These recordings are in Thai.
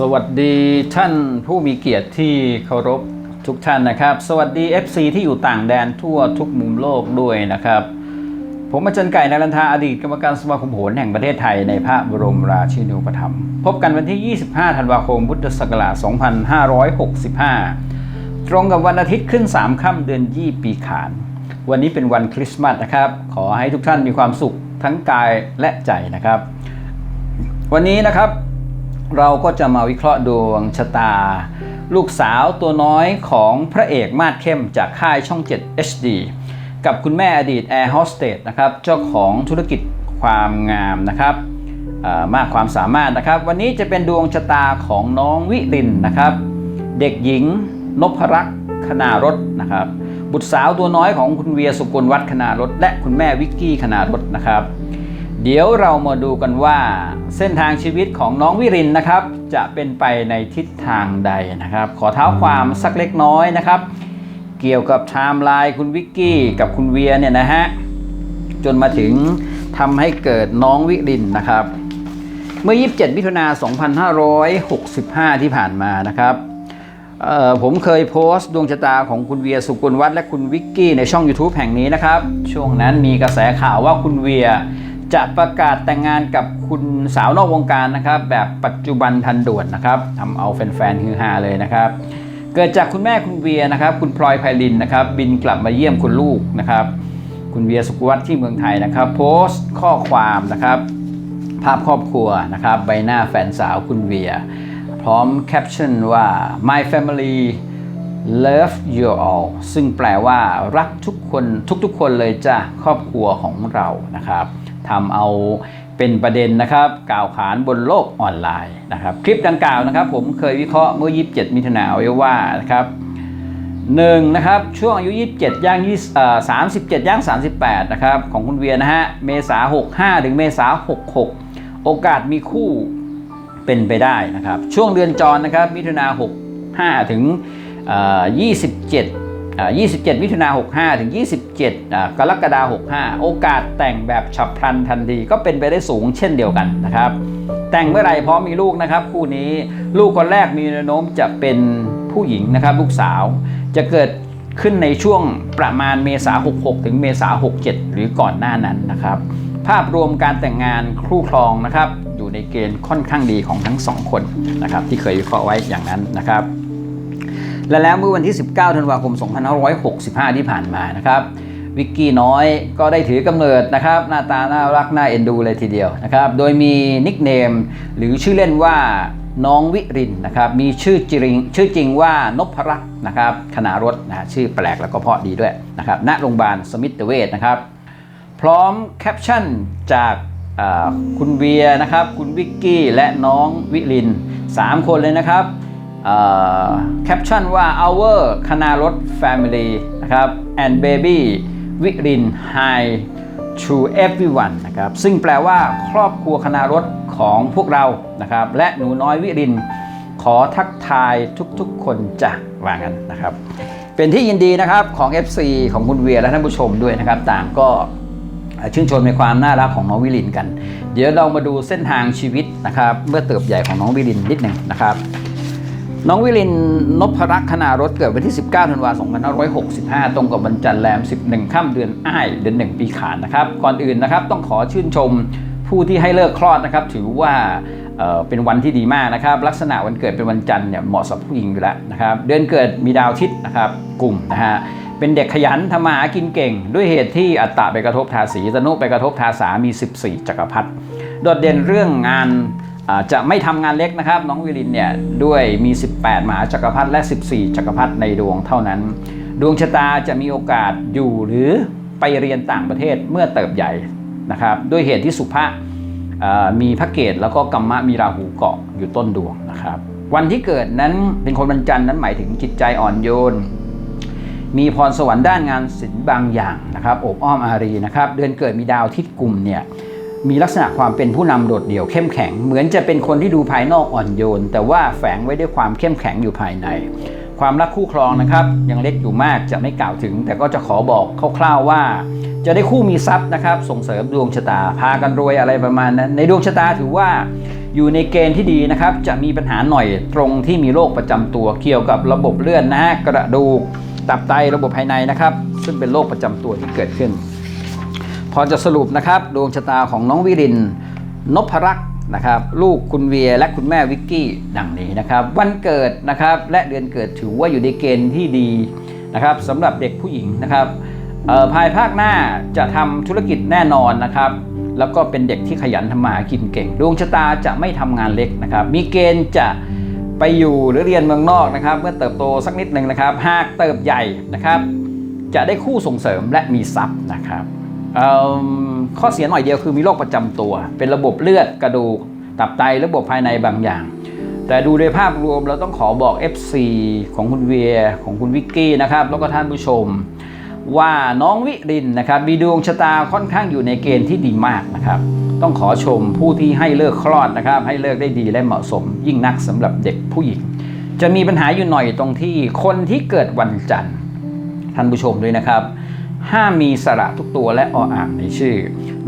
สวัสดีท่านผู้มีเกียรติที่เคารพทุกท่านนะครับ สวัสดี FC ที่อยู่ต่างแดนทั่วทุกมุมโลกด้วยนะครับ ผมอาจารย์ไก่นรันทาอดีตกรรมการสมาคมโหรแห่งประเทศไทยในพระบรมราชินูปถัมภ์พบกันวันที่ 25 ธันวาคมพุทธศักราช 2565 ตรงกับวันอาทิตย์ขึ้น 3 ค่ำเดือนยี่ปีขาน วันนี้เป็นวันคริสต์มาสนะครับ ขอให้ทุกท่านมีความสุขทั้งกายและใจนะครับ วันนี้นะครับ เราก็จะมาวิเคราะห์ดวงชะตา ลูกสาวตัวน้อยของพระเอกมาดเข้มจากค่ายช่อง 7 HD กับคุณแม่อดีตแอร์โฮสเตสนะครับเจ้าของธุรกิจความงามนะครับมากความสามารถนะครับ วันนี้จะเป็นดวงชะตาของน้องวิรินนะครับ เด็กหญิงนพรักษ์คณารถนะครับ บุตรสาวตัวน้อยของคุณเวียสุกลวัฒน์คณารถและคุณแม่วิกกี้คณารถนะครับ เดี๋ยวเรามาดูกันว่าเส้นทางชีวิตของน้องวิรินนะครับ จะเป็นไปในทิศทางใดนะครับ ขอเท้าความสักเล็กน้อยนะครับ เกี่ยวกับไทม์ไลน์คุณวิกกี้กับคุณเวียเนี่ยนะฮะจนมาถึงทำให้เกิดน้องวิรินนะครับ เมื่อ 27 มิถุนา 2565 ที่ผ่านมานะครับผมเคยโพสต์ดวงชะตาของคุณเวียสุกุลวัฒน์และคุณวิกกี้ในช่อง YouTube แห่งนี้นะครับ ช่วงนั้นมีกระแสข่าวว่าคุณเวีย จะประกาศแต่งงานกับคุณสาวนอกวงการนะครับ แบบปัจจุบันทันด่วนนะครับทำเอาแฟนๆฮือฮาเลยนะครับ เกิดจากคุณแม่คุณเวียนะครับ คุณพลอยไพลินนะครับ บินกลับมาเยี่ยมคุณลูกนะครับ คุณเวียสุกวัฒน์ที่เมืองไทยนะครับ โพสต์ข้อความนะครับ ภาพครอบครัวนะครับ ใบหน้าแฟนสาวคุณเวีย พร้อมแคปชั่นว่า my family love you all ซึ่งแปลว่ารักทุกคนทุกๆคนเลยจ้ะครอบครัวของเรานะครับ ทำเอาเป็นประเด็นนะครับกล่าวขานบนโลกออนไลน์นะครับ คลิปดังกล่าวนะครับ ผมเคยวิเคราะห์เมื่อ 27 มิถุนาไว้ว่านะครับหนึ่งนะครับช่วงอายุ 27 ย่าง20 37 ย่าง 38 นะครับของคุณเวียนะฮะเมษา 65 ถึงเมษา 66 โอกาสมีคู่เป็นไปได้นะครับ ช่วงเดือนจรนะครับมิถุนา65 ถึง 27 27 มิถุนา65 ถึง 27 กรกฎาคม65 โอกาสแต่งแบบฉับพลันทันทีก็เป็นไปได้สูงเช่นเดียวกันนะครับ แต่งเมื่อไหร่พร้อมมีลูกนะครับ คู่นี้ลูกคนแรกมีแนวโน้มจะเป็นผู้หญิงนะครับ ลูกสาวจะเกิดขึ้นในช่วงประมาณเมษา66 ถึงเมษา67 หรือก่อนหน้านั้นนะครับ ภาพรวมการแต่งงานคู่ครองนะครับ อยู่ในเกณฑ์ค่อนข้างดีของทั้งสองคนนะครับ ที่เคยวิเคราะห์ไว้อย่างนั้นนะครับ และแล้วเมื่อวันที่ 19ธันวาคม 2565 ที่ผ่านมานะครับวิกกี้น้อยก็ได้ถือกำเนิดนะครับ หน้าตาน่ารักน่าเอ็นดูเลยทีเดียวนะครับ โดยมีนิกเนมหรือชื่อเล่นว่าน้องวิรินนะครับ มีชื่อจริงชื่อจริงว่านพรัตน์นะครับคณารถนะชื่อแปลกแล้วก็เพราะดีด้วยนะครับณโรงพยาบาลสมิตเวชนะครับ พร้อมแคปชั่นจากคุณเวียนะครับ คุณวิกกี้และน้องวิริน 3 คนเลยนะครับ แคปชั่นว่า our คณารถ family นะครับ and baby วิริน hi to everyone นะครับ ซึ่งแปลว่าครอบครัวคณารถของพวกเรา นะครับ และหนูน้อยวิริน ขอทักทายทุกๆคนจะว่างั้นนะครับ เป็นที่ยินดีนะครับของ FC ของคุณเวียและท่านผู้ชมด้วยนะครับ ต่างก็ชื่นชมในความน่ารักของน้องวิรินกัน เดี๋ยวเรามาดูเส้นทางชีวิตนะครับ เมื่อเติบใหญ่ของน้องวิรินนิดหนึ่งนะครับ น้องวิรินนพรักษ์คณารถเกิดวันที่ 19ธันวาคม2565 ตรงกับวันจันทร์แรม 11 ค่ำเดือนอ้ายเดือน 1 ปีขานนะครับ ก่อนอื่นนะครับต้องขอชื่นชมผู้ที่ให้เลิกคลอดนะครับ ถือว่าเเป็นวันที่ดีมากนะครับ ลักษณะวันเกิดเป็นวันจันทร์เนี่ยเหมาะสำหรับผู้หญิงอยู่แล้วนะครับ เดือนเกิดมีดาวอาทิตย์นะครับกลุ่มนะฮะเป็นเด็กขยันทำมาหากินเก่ง ด้วยเหตุที่อัตตะไปกระทบทาสีตนุไปกระทบทาสามี 14 จักรพรรดิโดดเด่นเรื่องงาน จะไม่ทำงานเล็กนะครับ น้องวิรินเนี่ยด้วยมี 18 มหาจักรพรรดิและ 14 จักรพรรดิในดวงเท่านั้น ดวงชะตาจะมีโอกาสอยู่หรือไปเรียนต่างประเทศเมื่อเติบใหญ่นะครับด้วยเหตุที่สุภะอ่ามีพระเกตแล้วก็กัมมะมีราหูเกาะอยู่ต้นดวงนะครับ วันที่เกิดนั้นเป็นคนวันจันทร์นั้นหมายถึงจิตใจอ่อนโยน มีพรสวรรค์ด้านงานศิลป์บางอย่างนะครับโอบอ้อมอารีนะครับ เดือนเกิดมีดาวทิตย์กลุ่มเนี่ย มีลักษณะความเป็นผู้นำโดดเดี่ยวเข้มแข็ง เหมือนจะเป็นคนที่ดูภายนอกอ่อนโยน แต่ว่าแฝงไว้ด้วยความเข้มแข็งอยู่ภายใน ความรักคู่ครองนะครับ ยังเล็กอยู่มากจะไม่กล่าวถึง แต่ก็จะขอบอกคร่าวๆว่า จะได้คู่มีทรัพย์นะครับ ส่งเสริมดวงชะตาพากันรวยอะไรประมาณนั้น ในดวงชะตาถือว่าอยู่ในเกณฑ์ที่ดีนะครับ จะมีปัญหาหน่อยตรงที่มีโรคประจำตัวเกี่ยวกับระบบเลือดนะฮะกระดูกตับไตระบบภายในนะครับ ซึ่งเป็นโรคประจำตัวที่เกิดขึ้น พอจะสรุปนะครับดวงชะตาของน้องวิรินนพรักษ์นะครับลูกคุณเวียและคุณแม่วิกกี้ดังนี้นะครับ วันเกิดนะครับและเดือนเกิดถือว่าอยู่ในเกณฑ์ที่ดีนะครับสำหรับเด็กผู้หญิงนะครับภายภาคหน้าจะทำธุรกิจแน่นอนนะครับ แล้วก็เป็นเด็กที่ขยันทำมาหากินเก่ง ดวงชะตาจะไม่ทำงานเล็กนะครับ มีเกณฑ์จะไปอยู่หรือเรียนเมืองนอกนะครับ เมื่อเติบโตสักนิดหนึ่งนะครับ หากเติบใหญ่นะครับ จะได้คู่ส่งเสริมและมีทรัพย์นะครับ ข้อเสียหน่อยเดียวคือมีโรคประจำตัว เป็นระบบเลือดกระดูกตับไตระบบภายในบางอย่าง แต่ดูโดยภาพรวมเราต้องขอบอก FC ของคุณเวียของคุณวิกกี้นะครับแล้วก็ท่านผู้ชม ว่าน้องวิรินนะครับมีดวงชะตาค่อนข้างอยู่ในเกณฑ์ที่ดีมากนะครับ ต้องขอชมผู้ที่ให้เลิกคลอดนะครับ ให้เลิกได้ดีและเหมาะสม ยิ่งนักสำหรับเด็กผู้หญิง จะมีปัญหาอยู่หน่อยตรงที่คนที่เกิดวันจันทร์ท่านผู้ชมด้วยนะครับ ห้ามมีสระทุกตัวและออ่างในชื่อ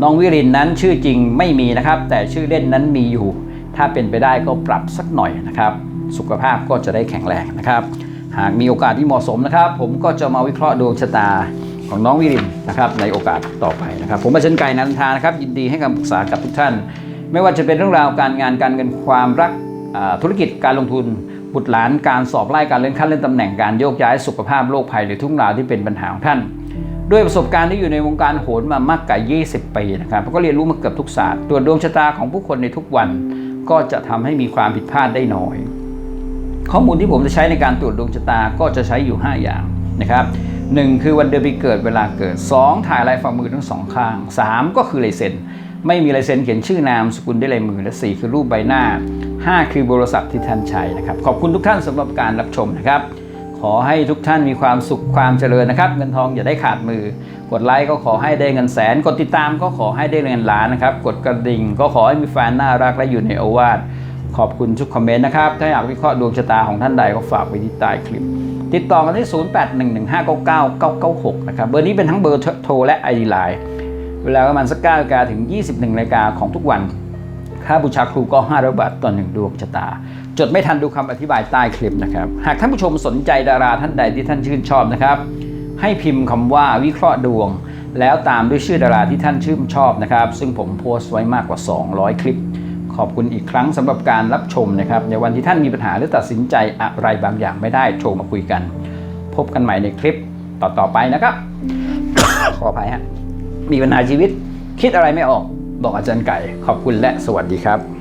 น้องวิรินนั้นชื่อจริงไม่มีนะครับ แต่ชื่อเล่นนั้นมีอยู่ ถ้าเป็นไปได้ก็ปรับสักหน่อยนะครับ สุขภาพก็จะได้แข็งแรงนะครับ หากมีโอกาสที่เหมาะสมนะครับ ผมก็จะมาวิเคราะห์ดวงชะตาของน้องวิรินนะครับในโอกาสต่อไปนะครับ ผมอาจารย์ไก่นันทานะครับ ยินดีให้คำปรึกษากับทุกท่าน ไม่ว่าจะเป็นเรื่องราวการงานการเงินความรักธุรกิจการลงทุนบุตรหลานการสอบไล่การเลื่อนขั้นเลื่อนตำแหน่งการโยกย้ายสุขภาพโรคภัยหรือทุกราวที่เป็นปัญหาของท่าน ด้วยประสบการณ์ที่อยู่ในวงการโหนมามากกว่า 20 ปีนะครับก็เรียนรู้มาเกือบทุกศาสตร์ตรวจดวงชะตาของผู้คนในทุกวัน ก็จะทำให้มีความผิดพลาดได้น้อย ข้อมูลที่ผมจะใช้ในการตรวจดวงชะตาก็จะใช้อยู่ 5 อย่างนะครับ1คือวันเดือนปีเกิดเวลาเกิด 2 ถ่ายลายฝ่ามือทั้งสองข้าง 3 ก็คือลายเซ็นไม่มีลายเซ็นเขียนชื่อนามสกุลด้วยลายมือและ 4 คือรูปใบหน้า 5 คือโทรศัพท์ที่ท่านใช้นะครับขอบคุณทุกท่านสำหรับการรับชมนะครับ ขอให้ทุกท่านมีความสุขความเจริญนะครับ เงินทองอย่าได้ขาดมือ กดไลค์ก็ขอให้ได้เงินแสน กดติดตามก็ขอให้ได้เงินล้านนะครับ กดกระดิ่งก็ขอให้มีแฟนน่ารักและอยู่ในโอวาทขอบคุณทุกคอมเมนต์นะครับ ถ้าอยากวิเคราะห์ดวงชะตาของท่านใดก็ฝากไว้ที่ใต้คลิป ติดต่อกันที่ 0811599996 นะครับ เบอร์นี้เป็นทั้งเบอร์โทรและ ID Line เวลาประมาณสัก9นาฬิกาถึง 21นาฬิกาของทุกวัน ค่าบูชาครูก็ 500 บาทต่อหนึ่งดวงชะตา จดไม่ทันดูคำอธิบายใต้คลิปนะครับ หากท่านผู้ชมสนใจดาราท่านใดที่ท่านชื่นชอบนะครับ ให้พิมพ์คำว่าวิเคราะห์ดวง แล้วตามด้วยชื่อดาราที่ท่านชื่นชอบนะครับ ซึ่งผมโพสต์ไว้มากกว่า 200 คลิป ขอบคุณอีกครั้งสำหรับการรับชมนะครับ ในวันที่ท่านมีปัญหาหรือตัดสินใจอะไรบางอย่างไม่ได้โทรมาคุยกัน พบกันใหม่ในคลิปต่อๆไปนะครับ ขออภัยฮะมีปัญหาชีวิต คิดอะไรไม่ออก บอกอาจารย์ไก่ ขอบคุณและสวัสดีครับ